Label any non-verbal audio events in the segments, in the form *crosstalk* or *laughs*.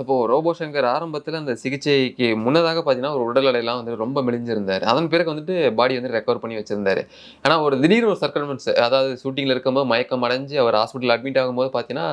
அப்போ ரோபோ சங்கர் ஆரம்பத்தில் அந்த சிகிச்சைக்கு முன்னதாக பார்த்தீங்கன்னா ஒரு உடல் எடையெல்லாம் வந்து ரொம்ப மெலிஞ்சிருந்தார். அதன் பிறகு வந்துட்டு பாடி வந்து ரெக்கவர் பண்ணி வச்சிருந்தாரு. ஆனால் ஒரு திடீர்னு ஒரு சர்க்கல்மெண்ட்ஸ் அதாவது ஷூட்டிங்கில் இருக்கும்போது மயக்கம் அடைஞ்சு அவர் ஹாஸ்பிட்டல் அட்மிட் ஆகும்போது பார்த்தீங்கன்னா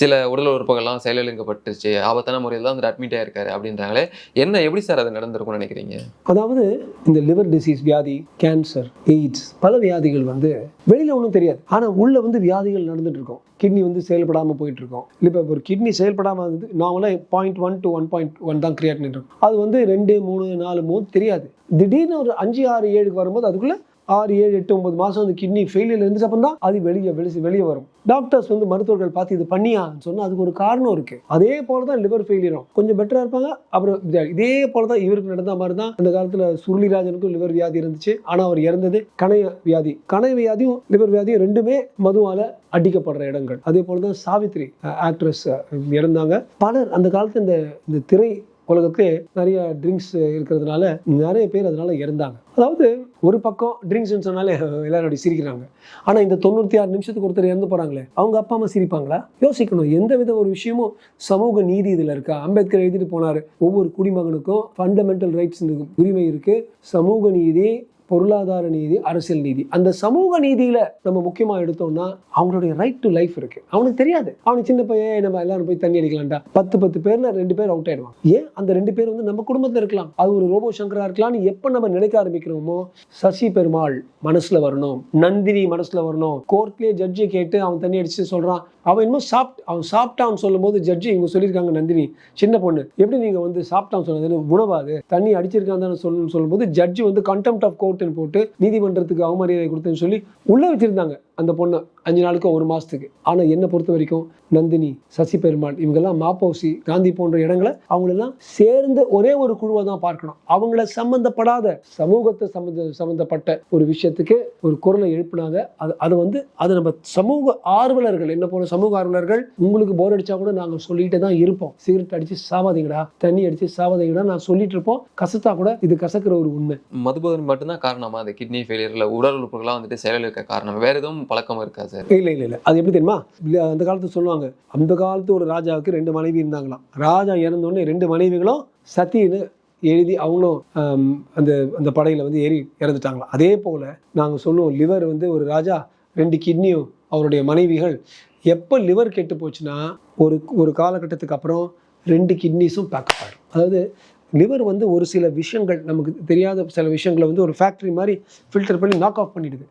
சில உடல் உறுப்புகள்லாம் செயலிழங்கப்பட்டுருச்சு ஆபத்தான முறையில் தான் வந்து அட்மிட் ஆயிருக்காரு அப்படின்றாங்களே. என்ன எப்படி சார் அது நடந்திருக்கும்னு நினைக்கிறீங்க? அதாவது இந்த லிவர் டிசீஸ் வியாதி கேன்சர் எய்ட்ஸ் பல வியாதிகள் வந்து வெளியில் ஒன்றும் தெரியாது. ஆனால் உள்ள வந்து வியாதிகள் நடந்துட்டு இருக்கும். கிட்னி வந்து செயல்படாமல் போயிட்டுருக்கோம். இல்லை இப்போ ஒரு கிட்னி செயல்படாமல் வந்து நார்மலாக point one to one point one தான் கிரியேட் இருக்கும். அது வந்து ரெண்டு மூணு நாலு மூணு தெரியாது. திடீர்னு ஒரு அஞ்சு ஆறு ஏழுக்கு வரும்போது அதுக்குள்ளே ஆறு ஏழு எட்டு ஒன்பது மாதம் அந்த கிட்னி ஃபெயிலியர் இருந்துச்சு அப்புறம் தான் அது வெளியே வெளியே வெளியே வரும். டாக்டர்ஸ் வந்து மருத்துவர்கள் பார்த்து இது பண்ணியான்னு சொன்னால் அதுக்கு ஒரு காரணம் இருக்குது அதே போல தான் லிவர் ஃபெயிலியரும் கொஞ்சம் பெட்டராக இருப்பாங்க. அப்புறம் இதே போல தான் இவருக்கு நடந்த மாதிரி தான் அந்த காலத்தில் சுருளிராஜனுக்கும் லிவர் வியாதி இருந்துச்சு. ஆனால் அவர் இறந்தது கணைய வியாதி. கணைய வியாதியும் லிவர் வியாதியும் ரெண்டுமே மதுவால் அடிக்கப்படுற இடங்கள். அதே போல தான் சாவித்ரி ஆக்ட்ரஸ் இறந்தாங்க. பலர் அந்த காலத்து இந்த இந்த திரை உலகத்திலே நிறைய ட்ரிங்க்ஸ் இருக்கிறதுனால நிறைய பேர் அதனால இறந்தாங்க. அதாவது ஒரு பக்கம் ட்ரிங்க்ஸ்னு சொன்னாலே எல்லாரும் அப்படி சிரிக்கிறாங்க. ஆனால் இந்த தொண்ணூற்றி ஆறு நிமிஷத்துக்கு ஒருத்தர் இறந்து போகிறாங்களே அவங்க அப்பா அம்மா சிரிப்பாங்களா? யோசிக்கணும். எந்த வித ஒரு விஷயமும் சமூக நீதி இதில் இருக்கா? அம்பேத்கர் எழுதிட்டு போனார் ஒவ்வொரு குடிமகனுக்கும் ஃபண்டமெண்டல் ரைட்ஸ் உரிமை இருக்குது சமூக நீதி பொருளாதார நீதி அரசியல் நீதி. அந்த சமூக நீதியில நம்ம முக்கியமா எடுத்தோம்னா அவங்களுடைய ரைட் டு லைஃப் இருக்கு. அவனுக்கு தெரியாது. அவனுக்கு சின்ன பையன் நம்ம எல்லாரும் போய் தண்ணி அடிக்கலாம்டா. பத்து பத்து பேர்ல ரெண்டு பேர் அவுட் ஆயிடுவான் ஏன்? அந்த ரெண்டு பேர் வந்து நம்ம குடும்பத்துல இருக்கலாம். அது ஒரு ரோபோ சங்கரா இருக்கலாம்னு எப்ப நம்ம நினைக்க ஆரம்பிக்கிறோமோ சசி பெருமாள் மனசுல வரணும். நந்தினி மனசுல வரணும். கோர்ட்லயே ஜட்ஜி கேட்டு அவன் தண்ணி அடிச்சு சொல்றான். அவன் இன்னும் சாப்பிட்டு அவன் சாப்பிட்டான்னு சொல்லும்போது ஜட்ஜி இவங்க சொல்லியிருக்காங்க நந்தினி. சின்ன பொண்ணு. எப்படி நீங்க வந்து சாப்பிட்டான்னு சொன்னது உணவாது. தண்ணி அடிச்சிருக்கான் தானே சொல்லணும்னு சொல்லும்போது ஜட்ஜி வந்து கண்டெம்ட் ஆஃப் கோர்ட் கோர்ட்னு போட்டு நீதிமன்றத்துக்கு அவமரியாதை கொடுத்தேன்னு சொல்லி உள்ளே வச்சிருந்தாங்க அந்த பொண்ணை. அஞ்சு நாளுக்கு ஒரு மாதத்துக்கு ஆனால் என்னை பொறுத்த வரைக்கும் நந்தினி சசி பெருமாள் இவங்கெல்லாம் மாப்போசி காந்தி போன்ற இடங்களை அவங்களெல்லாம் சேர்ந்து ஒரே ஒரு குழுவை தான் பார்க்கணும். அவங்கள சம்மந்தப்படாத சமூகத்தை சம்மந்த சம்மந்தப்பட்ட ஒரு விஷயத்துக்கு ஒரு குரலை எழுப்பினாங்க. அது அது வந்து அது நம்ம சமூக ஆர்வலர்கள் என்ன போல சமூக ஆர்வலர்கள் உங்களுக்கு போர் அடிச்சா கூட நாங்கள் சொல்லிட்டு தான் இருப்போம். சிகரெட் அடிச்சு சாவாதீங்கடா தண்ணி அடிச்சு சாவாதீங்கடா நான் சொல்லிட்டு இருப்போம். கசத்தா கூட இது கசக்கிற ஒரு உண்மை. மதுபோதன் மட்டும்தான் காரணமா? அந்த கிட்னி ஃபெயிலியர்ல உடல் உறுப்புகள்லாம் வந்துட்டு செயலிழக்க காரணம்? வேற எதுவும் பழக்கம் இருக்காது. சார். இல்லை இல்லை இல்லை. அது எப்படி தெரியுமா? இல்லை அந்த காலத்து சொல்லுவாங்க அந்த காலத்து ஒரு ராஜாவுக்கு ரெண்டு மனைவி இருந்தாங்களாம். ராஜா இறந்தோடனே ரெண்டு மனைவிகளும் சத்தின்னு எழுதி அவங்களும் அந்த அந்த படையில் வந்து ஏறி இறந்துட்டாங்களாம். அதே போல் நாங்கள் சொல்லுவோம் லிவர் வந்து ஒரு ராஜா ரெண்டு கிட்னியும் அவருடைய மனைவிகள். எப்போ லிவர் கெட்டு போச்சுன்னா ஒரு ஒரு காலகட்டத்துக்கு அப்புறம் ரெண்டு கிட்னிஸும் பேக்கப் ஆகிடும் அதாவது லிவர் வந்து ஒரு சில விஷயங்கள் நமக்கு தெரியாத சில விஷயங்களை வந்து ஒரு ஃபேக்ட்ரி மாதிரி ஃபில்டர் பண்ணி நாக் ஆஃப் பண்ணிடுது.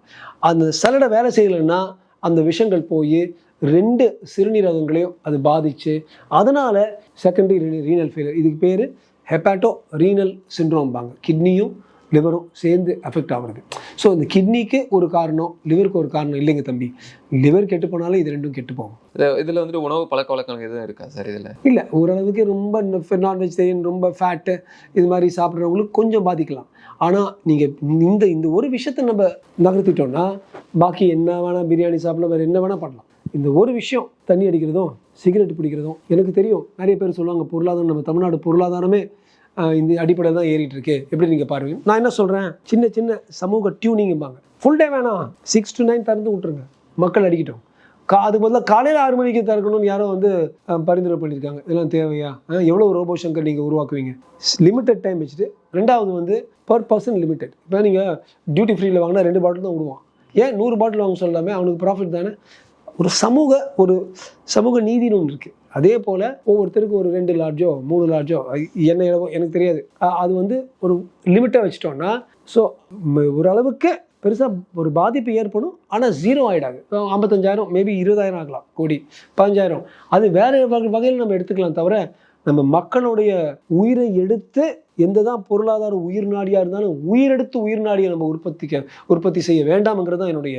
அந்த சலடை வேலை செய்யலைன்னா அந்த விஷயங்கள் போய் ரெண்டு சிறுநீரகங்களையும் அது பாதிச்சு அதனால் செகண்டரி ரீனல் ஃபெயிலியர் இதுக்கு பேர் ஹெப்பாட்டோ ரீனல் சிண்ட்ரோம்பாங்க கிட்னியும் லிவரும் சேர்ந்து அஃபெக்ட் ஆகுறது. ஸோ இந்த கிட்னிக்கு ஒரு காரணம் லிவருக்கு ஒரு காரணம் இல்லைங்க தம்பி. லிவர் கெட்டு போனாலும் இது ரெண்டும் கெட்டு போகும். இது- இதுல வந்துட்டு உணவு பழக்க வழக்கங்கள் எதுவும் இருக்கா சார் இதுல? இல்லை ஓரளவுக்கு ரொம்ப நான்வெஜிடேரியன் ரொம்ப ஃபேட்டு இது மாதிரி சாப்பிட்றவங்களுக்கு கொஞ்சம் பாதிக்கலாம். ஆனால் நீங்கள் இந்த இந்த ஒரு விஷயத்தை நம்ம நகர்த்திட்டோம்னா பாக்கி என்ன வேணால் பிரியாணி சாப்பிடலாம் வேறு என்ன வேணால் பண்ணலாம். இந்த ஒரு விஷயம் தண்ணி அடிக்கிறதும் சிகரெட் பிடிக்கிறதும் எனக்கு தெரியும் நிறைய பேர் சொல்லுவாங்க பொருளாதாரம் நம்ம தமிழ்நாடு பொருளாதாரமே இந்த அடிப்படையில் தான் ஏறிட்டு இருக்கு. எப்படி நீங்கள் பாருங்க நான் என்ன சொல்கிறேன் சின்ன சின்ன சமூக டியூனிங்பாங்க ஃபுல் டே வேணாம். சிக்ஸ் டு நைன் திறந்து விட்ருங்க மக்கள் அடிக்கட்டும். கா அது முதல்ல காலையில் ஆறு மணிக்கு திறக்கணும்னு யாரோ வந்து பரிந்துரை பண்ணியிருக்காங்க. இதெல்லாம் தேவையா? எவ்வளோ ரோபோ சங்கர் நீங்கள் உருவாக்குவீங்க? லிமிட்டட் டைம் வச்சுட்டு ரெண்டாவது வந்து பர் பர்சன் லிமிட்டட் இப்போ நீங்கள் டியூட்டி ஃப்ரீயில் வாங்கினா ரெண்டு பாட்டில் தான் விடுவான். ஏன் நூறு பாட்டில் வாங்க சொல்லாமே அவனுக்கு ப்ராஃபிட் தானே? ஒரு சமூக ஒரு சமூக நீதினு ஒன்று இருக்குது அதே போல் ஒவ்வொருத்தருக்கும் ஒரு ரெண்டு லார்ஜோ மூணு லார்ஜோ என்ன எவ்வளவோ எனக்கு தெரியாது. அது வந்து ஒரு லிமிட்டாக வச்சிட்டோம்னா ஸோ ஓரளவுக்கு பெருசாக ஒரு பாதிப்பு ஏற்படும் ஆனால் ஜீரோ ஆகிடாது ஐம்பத்தஞ்சாயிரம் மேபி இருபதாயிரம் ஆகலாம் கோடி பதினஞ்சாயிரம். அது வேறு வகை வகையில் நம்ம எடுத்துக்கலாம் தவிர நம்ம மக்களுடைய உயிரை எடுத்து எந்த தான் பொருளாதார உயிர் நாடியாக இருந்தாலும் உயிரெடுத்து உயிர் நாடியை நம்ம உற்பத்திக்க உற்பத்தி செய்ய வேண்டாம்ங்கிறது தான் என்னுடைய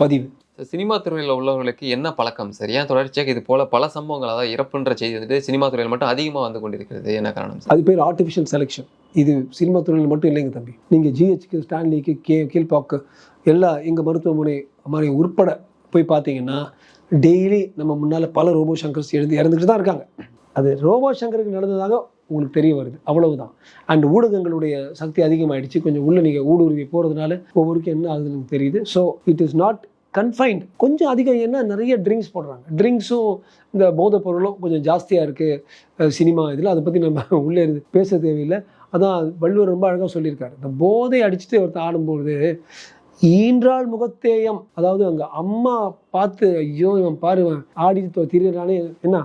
பதிவு. சினிமா துறையில் உள்ளவர்களுக்கு என்ன பழக்கம்? சார் தொடர்ச்சியாக இது போல பல சம்பவங்கள் அதாவது இறப்புன்ற செய்தி வந்துட்டு சினிமா துறையில் மட்டும் அதிகமாக வந்து கொண்டிருக்கிறது. என்ன காரணம் அது பேர் ஆர்டிஃபிஷியல் செலெக்ஷன் இது சினிமா துறையில் மட்டும் இல்லைங்க தம்பி. நீங்கள் ஜிஹெச்க்கு ஸ்டான்லிக்கு கே கீழ்பாக்கு எல்லா எங்கள் மருத்துவமனை மாதிரி உட்பட போய் பார்த்தீங்கன்னா டெய்லி நம்ம முன்னால் பல ரோபோ சங்கர்ஸ் எழுந்து இறந்துட்டு தான் இருக்காங்க. அது ரோபோ சங்கருக்கு நடந்ததாக உங்களுக்கு தெரிய வருது. அவ்வளவுதான். அண்ட் ஊடகங்களுடைய சக்தி அதிகமாயிடுச்சு. கொஞ்சம் உள்ள நீங்கள் ஊடுருவி போகிறதுனால ஒவ்வொருக்கும் என்ன ஆகுதுன்னு தெரியுது. So it is not confined கொஞ்சம் அதிகம் ஏன்னா நிறைய ட்ரிங்க்ஸ் போடுறாங்க. ட்ரிங்க்ஸும் இந்த போதைப் பொருளும் கொஞ்சம் ஜாஸ்தியாக இருக்குது சினிமா இதில் அதை பற்றி நம்ம *laughs* உள்ளே இருந்து பேச தேவையில்லை. அதான் வள்ளுவர் ரொம்ப அழகாக சொல்லியிருக்காரு. இந்த போதை அடிச்சுட்டு ஒருத்தர் ஆடும்பொழுது ஈன்றாள் முகத்தேயம். அதாவது அங்கே அம்மா பார்த்து ஐயோ இவன் பாருவன் ஆடி ஆடிட்டு திரிகிறானே என்ன?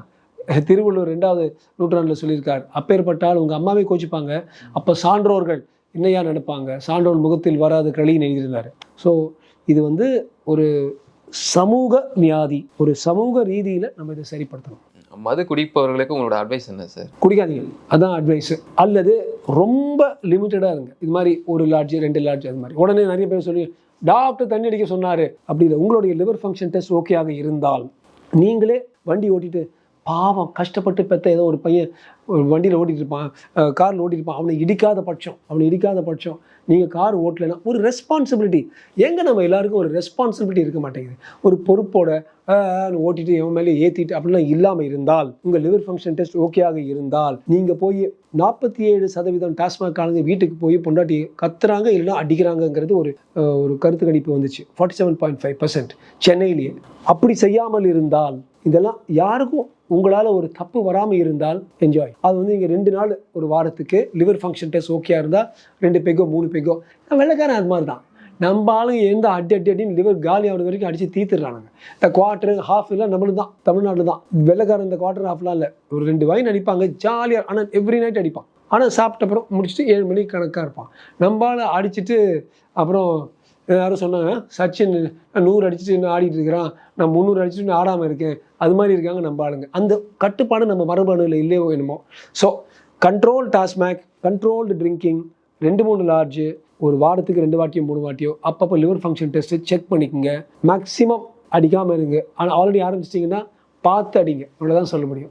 திருவள்ளுவர் ரெண்டாவது நூற்றாண்டில் சொல்லியிருக்கார். அப்பேற்பட்டால் உங்கள் அம்மாவே கோச்சிப்பாங்க. அப்போ சான்றோர்கள் என்னையா நினைப்பாங்க? சான்றோர் முகத்தில் வராத களின்னு எழுதியிருந்தார். ஸோ இது வந்து ஒரு சமூக வியாதி ஒரு சமூக ரீதியில் நம்ம இதை சரிப்படுத்தணும். மது குடிப்பவர்களுக்கு உங்களோட அட்வைஸ் என்ன சார் குடிக்காதீங்க. அதான் அட்வைஸ் அல்லது ரொம்ப லிமிட்டடாக இருங்க. இது மாதிரி ஒரு லாட்ஜ் ரெண்டு லாட்ஜ் அது மாதிரி. உடனே நிறைய பேர் சொல்லி டாக்டர் தண்ணி அடிக்க சொன்னாரு. அப்படி இல்லை. உங்களுடைய லிவர் ஃபங்க்ஷன் டெஸ்ட் ஓகேயாக இருந்தால் நீங்களே வண்டி ஓட்டிட்டு பாவம் கஷ்டப்பட்டு பெத்த ஏதோ ஒரு பையன் வண்டியில் ஓட்டிட்டு இருப்பான் காரில் ஓட்டிகிட்டு இருப்பான் அவனை இடிக்காத பட்சம் அவனை இடிக்காத பட்சம். நீங்கள் கார் ஓட்டலைன்னா ஒரு ரெஸ்பான்சிபிலிட்டி எங்கே நம்ம எல்லாருக்கும் ஒரு ரெஸ்பான்சிபிலிட்டி இருக்க மாட்டேங்குது. ஒரு பொறுப்போட ஓட்டிட்டு எவன் மேலே ஏற்றிட்டு அப்படிலாம் இல்லாமல் இருந்தால் உங்கள் லிவர் ஃபங்க்ஷன் டெஸ்ட் ஓகேயாக இருந்தால் நீங்கள் போய் நாற்பத்தி ஏழு சதவீதம் டாஸ்மாக் ஆளுங்க வீட்டுக்கு போய் பொண்டாட்டி கத்துறாங்க இல்லைன்னா அடிக்கிறாங்கங்கிறது ஒரு ஒரு கருத்து கணிப்பு வந்துச்சு. Forty seven point five percent சென்னையிலேயே. அப்படி செய்யாமல் இருந்தால் இதெல்லாம் யாருக்கும் உங்களால் ஒரு தப்பு வராமல் இருந்தால் என்ஜாய் அது வந்து இங்கே ரெண்டு நாள் ஒரு வாரத்துக்கு லிவர் ஃபங்க்ஷன் டெஸ்ட் ஓகேயாக இருந்தால் ரெண்டு பெக்கோ மூணு பெக்கோ வெள்ளைக்காரன் அது மாதிரி தான். நம்ம ஆளுங்க எந்த அடி அடி அடின்னு லிவர் காலி ஆகுற வரைக்கும் அடித்து தீத்துறானுங்க இந்த குவார்டர் ஹாஃப் எல்லாம் நம்மளும் தான் தமிழ்நாட்டில் தான். வெள்ளைக்காரன் இந்த குவார்டர் ஹாஃப்லாம் இல்லை. ஒரு ரெண்டு வைன் அடிப்பாங்க ஜாலியாக ஆனால் எவ்ரி நைட் அடிப்பான். ஆனால் சாப்பிட்ட அப்புறம் முடிச்சுட்டு ஏழு மணிக்கு கணக்காக இருப்பான். நம்மளால் அடிச்சுட்டு அப்புறம் யாரும் சொன்னாங்க சச்சின் நூறு அடிச்சுட்டு இன்னும் ஆடிட்டு இருக்கிறான். நான் முந்நூறு அடிச்சுட்டு இன்னும் ஆடாமல் இருக்கேன். அது மாதிரி இருக்காங்க நம்ம ஆளுங்க. அந்த கட்டுப்பாடு நம்ம மரபணுவில் இல்லையோ என்னமோ. So control TASMAC controlled drinking ரெண்டு மூணு லார்ஜு ஒரு வாரத்துக்கு ரெண்டு வாட்டியோ மூணு வாட்டியோ அப்பப்போ லிவர் ஃபங்க்ஷன் டெஸ்ட்டு செக் பண்ணிக்கோங்க. மேக்ஸிமம் அடிக்காமல் இருங்க. ஆனால் ஆல்ரெடி ஆரம்பிச்சிட்டிங்கன்னா பார்த்து அடிங்க. அவ்வளோதான் சொல்ல முடியும்.